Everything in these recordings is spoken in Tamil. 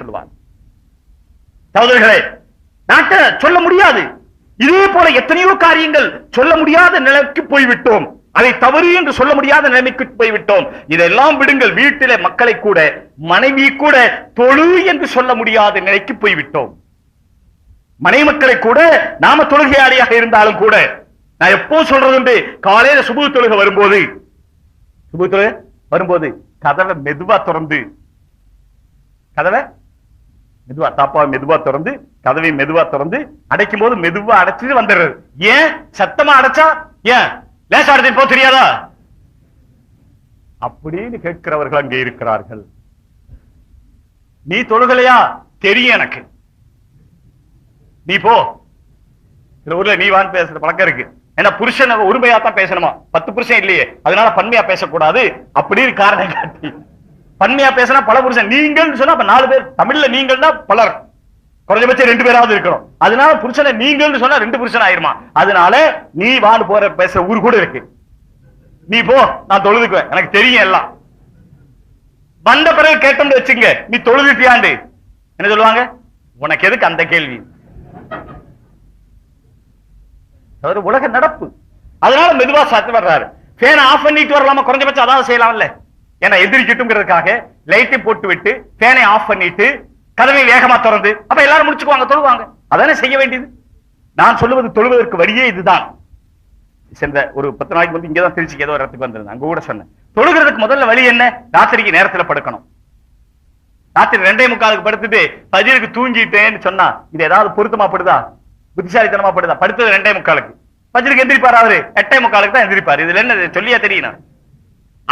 சொல்லுவார் சகோதரர்களே நாட்டை சொல்ல முடியாது. இதே போல எத்தனையோ காரியங்கள் சொல்ல முடியாத நிலைக்கு போய்விட்டோம். அதை தவறு என்று சொல்ல முடியாத நிலைமைக்கு போய்விட்டோம். இதெல்லாம் விடுங்கள் வீட்டில மக்களை கூட மனைவி கூட தொழு என்று சொல்ல முடியாத நிலைக்கு போய்விட்டோம். மனை மக்களை கூட நாம தொழுகையாளியாக இருந்தாலும் கூட நான் எப்போ சொல்றது காலையில சுபு தொழுகை வரும்போது. சுபு தொழுகை வரும்போது கதவை மெதுவா திறந்து கதவை மெதுவா தாப்பாவை மெதுவா திறந்து கதவை மெதுவா திறந்து அடைக்கும் போது மெதுவா அடைச்சிட்டு வந்துடுறது. ஏன்? சத்தமா அடைச்சா? ஏன்? லேசா அடைச்சிட்டு போக தெரியாதா? அப்படின்னு கேட்கிறவர்கள் அங்கே இருக்கிறார்கள். நீ தொழுகலையா? தெரியும் எனக்கு. நீ போ. இந்த ஊர்ல நீ வான்னு பேசுற பழக்கம் இருக்கு. ஏன்னா புருஷன் உரிமையா தான் பேசணுமா? பத்து புருஷன் இல்லையே. அதனால பன்மையா பேசக்கூடாது. அப்படின்னு காரணம் காட்டி. பன்மையா பேசினா பல புருஷன். நீங்கள் சொன்னா அப்ப நாலு பேர். தமிழ்ல நீங்கள்னா பலர். குறைஞ்சபட்சம் ரெண்டு பேராவது இருக்கணும். அதனால புருஷனை நீங்கள்னு சொன்னா ரெண்டு புருஷன் ஆயிருமா? அதனால நீ வான்னு போற பேசுற ஊர் கூட இருக்கு. நீ போ நான் தொழுதுக்குவேன். எனக்கு தெரியும் எல்லாம். வந்த பிறகு கேட்டோம்னு வச்சுங்க நீ தொழுதுட்டியாண்டு. என்ன சொல்லுவாங்க? உனக்கு எதுக்கு அந்த கேள்வி? உலக நடப்பு. அதனால மெதுவா சாத்து வர்றாரு. ஃபேன் ஆஃப் பண்ணிட்டு வரலாமா? குறைஞ்சபட்சம் அதாவது செய்யலாம்ல. ஏன்னா எதிரிக்கட்டும்ங்கிறதுக்காக லைட்டை போட்டு விட்டு ஃபேனை ஆஃப் பண்ணிட்டு கதவை வேகமா திறந்து அப்ப எல்லாரும் முடிச்சுக்குவாங்க தொழுவாங்க. அதானே செய்ய வேண்டியது? நான் சொல்லுவது தொழுவதற்கு வழியே இதுதான். சென்ற ஒரு பத்து நாளைக்கு வந்து இங்கதான் திருச்சிக்கு ஏதோ ஒரு இடத்துக்கு வந்திருந்தேன். அங்க கூட சொன்னேன். தொழுகிறதுக்கு முதல்ல வழி என்ன? ராத்திரிக்கு நேரத்துல படுக்கணும். ராத்திரி ரெண்டே முக்காலுக்கு படுத்துட்டு பதிலுக்கு தூங்கிட்டேன்னு சொன்னா இது ஏதாவது பொருத்தமா படுதா? புத்திசாலித்தனமா படுதா? படுத்தது ரெண்டே முக்காலுக்கு. பஜருக்கு எந்திரிப்பார் அவரு. எட்டே முக்காலுக்கு தான் எந்திரிப்பார். இதுல என்ன சொல்லியா தெரியும்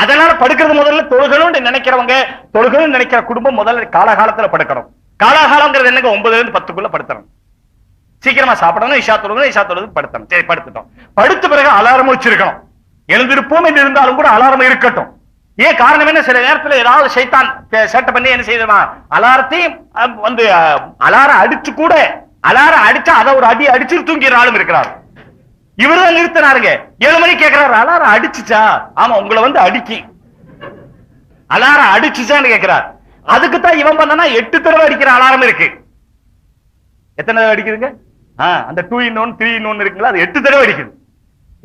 அதனால படுக்கிறது முதல்ல தொழுகணும்னு நினைக்கிறவங்க தொழுகணும்னு நினைக்கிற குடும்பம் முதல்ல காலகாலத்துல படுக்கணும். காலாகாலங்கிறது என்னங்க? ஒன்பதுல இருந்து பத்துக்குள்ள படுத்தணும். சீக்கிரமா சாப்பிடணும் இஷா தொழுகணும் இஷா தொழுது படுத்தணும். சரி படுத்துட்டோம். படுத்த பிறகு அலாரம் வச்சிருக்கணும். எழுந்திருப்போம் என்று இருந்தாலும் கூட அலாரம் இருக்கட்டும். ஏன் காரணம் என்ன? சில நேரத்துல ஏதாவது சைத்தான் சேட்டை பண்ணி என்ன செய்யலாம் அலாரத்தையும் வந்து அலாரம் அடிச்சு கூட அலாரம் அடிச்சா அதை ஒரு அடி அடிச்சு தூங்கிற ஆளும் இருக்கிறார். இவர்தான் நிறுத்தினாருங்க. ஏழு மணி கேட்கிறாரு அலாரம் அடிச்சுச்சா? ஆமா உங்களை வந்து அடிக்கி. அலாரம் அடிச்சுச்சான்னு கேட்கிறார் அதுக்கு தான் இவன் பண்ணனா எட்டு தடவை அடிக்கிற அலாரம் இருக்கு. எத்தனை தடவை அடிக்குதுங்க? அந்த two in one three in one இருக்குங்களா? அது எட்டு தடவை அடிக்குது.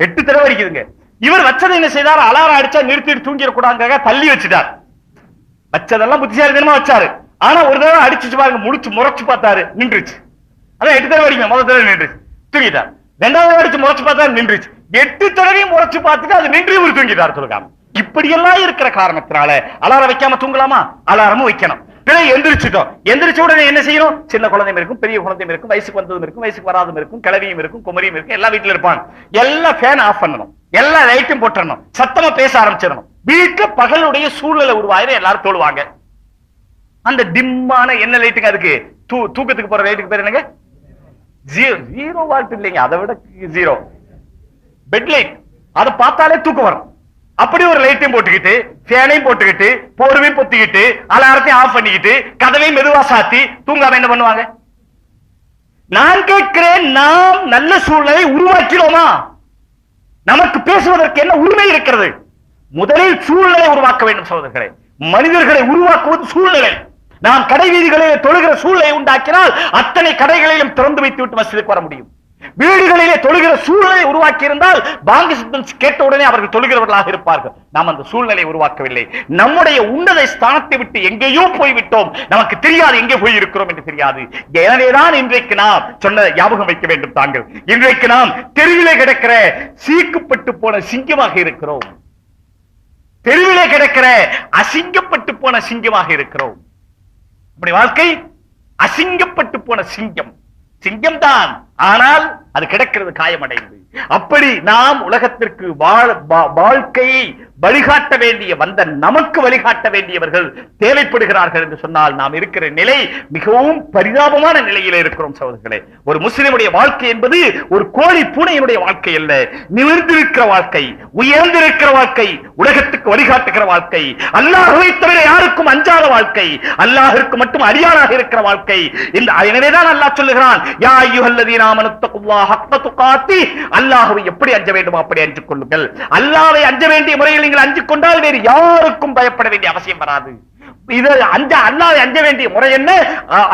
எட்டு தடவை அடிக்குதுங்க. இவர் வச்சதை என்ன செய்தார்? அலாரம் அடிச்சா நிறுத்திட்டு தூங்கிடக்கூடாதுக்காக தள்ளி வச்சுட்டார். வச்சதெல்லாம் புத்திசாலித்தனமா வச்சாரு. ஆனா ஒரு தடவை அடிச்சுச்சு பாருங்க முடிச்சு முறைச்சு பார்த்தாரு நின்றுச்சு. அதான் எட்டு தடவை அடிக்கும் முதல் தடவை நின்றுச்சு. தூங்கிட்டார். ரெண்டாவது அடிச்சு முறைச்சு பார்த்தா நின்றுச்சு. எட்டு தடவையும் முறைச்சு பார்த்துட்டு அது நின்று இவர் தூங்கிட்டார் சொல்லுங்க. இப்படியெல்லாம் இருக்கிற காரணத்தினால அலாரம் வைக்காம தூங்கலாமா? அலாரமும் வைக்கணும். பிறகு எந்திரிச்சிட்டோம். எந்திரிச்ச உடனே என்ன செய்யணும்? சின்ன குழந்தையும் இருக்கும் பெரிய குழந்தையும் இருக்கும் வயசுக்கு வந்ததும் இருக்கும் வயசுக்கு வராதும் இருக்கும் கிளவியும் இருக்கும் குமரியும் இருக்கும் எல்லா வீட்டுல இருப்பாங்க. எல்லாம் ஃபேன் ஆஃப் பண்ணணும். எல்லா லைட்டும் போட்டுடணும் சத்தமா பேச ஆரம்பிச்சிடணும். வீட்டுல பகலுடைய சூழ்நிலை உருவாயிரம் எல்லாரும் தோழுவாங்க. அந்த டிம்மான என்ன லைட்டுங்க அதுக்கு? தூ தூக்கத்துக்கு போற லைட்டுக்கு பேர் என்னங்க? ஜீரோ ஜீரோ வால்ட் இல்லைங்க அதை விட ஜீரோ. பெட் லைட் அதை பார்த்தாலே தூக்கம் வரும். அப்படி ஒரு லைட்டையும் போட்டுக்கிட்டு ஃபேனையும் போட்டுக்கிட்டு போர்வையும் பொத்திக்கிட்டு அலாரத்தையும் ஆஃப் பண்ணிக்கிட்டு கதவையும் மெதுவா சாத்தி தூங்காம என்ன பண்ணுவாங்க? நான் கேட்கிறேன் நாம் நல்ல சூழ்நிலை உருவாக்கிறோமா? நமக்கு பேசுவதற்கு என்ன உரிமை இருக்கிறது? முதலில் சூழ்நிலை உருவாக்க வேண்டும் சகோதரர்களே. மனிதர்களை உருவாக்குவது சூழ்நிலை. நாம் கடை வீதிகளிலே தொழுகிற சூழ்நிலை உண்டாக்கினால் அத்தனை கடைகளிலும் திறந்து வைத்து விட்டு மசிதுக்கு வர முடியும். வீடுகளிலே தொழுகிற சூழ்நிலை உருவாக்கி இருந்தால் பாங்கு சித்தம் கேட்ட உடனே அவர்கள் தொழுகிறவர்களாக இருப்பார்கள். நாம் அந்த சூழ்நிலை உருவாக்கவில்லை. நம்முடைய உன்னத ஸ்தானத்தை விட்டு எங்கேயோ போய்விட்டோம். நமக்கு தெரியாது எங்கே போய் இருக்கிறோம் என்று தெரியாது. எனவேதான் இன்றைக்கு நாம் சொன்ன ஞாபகம் வைக்க வேண்டும் தாங்கள். இன்றைக்கு நாம் தெருவிலே கிடக்கிற சீக்குப்பட்டு போன சிங்கமாக இருக்கிறோம். தெருவிலே கிடக்கிற அசிங்கப்பட்டு போன சிங்கமாக இருக்கிறோம். அப்படி வாழ்க்கை அசிங்கப்பட்டு போன சிங்கம். சிங்கம் தான் ஆனால் அது கிடக்கிறது காயமடைந்து. அப்படி நாம் உலகத்திற்கு வாழ்க்கையை வழிகாட்ட வேண்டிய வந்த நமக்கு வழிகாட்ட வேண்டியவர்கள் தேவைப்படுகிறார்கள் என்று சொன்னால் நாம் இருக்கிற நிலை மிகவும் பரிதாபமான நிலையில இருக்கிறோம் சகோதரர்களே. ஒரு முஸ்லிமுடைய வாழ்க்கை என்பது ஒரு கோழி பூனையினுடைய வாழ்க்கை அல்ல. நிமிர்ந்திருக்கிற வாழ்க்கை உயர்ந்திருக்கிற வாழ்க்கை உலகத்துக்கு வழிகாட்டுகிற வாழ்க்கை அல்லாஹுவை தவிர யாருக்கும் அஞ்சாத வாழ்க்கை அல்லாஹிற்கு மட்டும் அறியானாக இருக்கிற வாழ்க்கை. இந்த எனவேதான் அல்லாஹ் சொல்லுகிறான் யா அய்யுஹல்லதீன ஆமனு எப்படி அஞ்ச வேண்டுமோ அப்படி அஞ்சு கொள்ளுங்கள். அல்லாவை அஞ்ச வேண்டிய முறையில் நீங்கள் அஞ்சு கொண்டால் வேறு யாருக்கும் பயப்பட வேண்டிய அவசியம் வராது. இது அஞ்ச அல்லாவை அஞ்ச வேண்டிய முறை என்ன?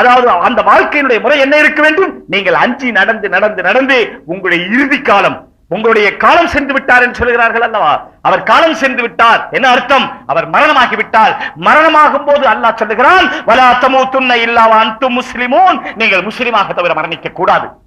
அதாவது அந்த வாழ்க்கையினுடைய முறை என்ன இருக்க வேண்டும்? நீங்கள் அஞ்சி நடந்து நடந்து நடந்து உங்களுடைய இறுதி காலம் உங்களுடைய காலம் சென்று விட்டார் என்று சொல்கிறார்கள் அல்லவா? அவர் காலம் சென்று விட்டார். என்ன அர்த்தம்? அவர் மரணமாகி விட்டால் மரணமாகும் போது அல்லாஹ் சொல்லுகிறான் வலா தமூத்துன்ன இல்லா வ முஸ்லிமோன். நீங்கள் முஸ்லிமாக தவிர மரணிக்க கூடாது.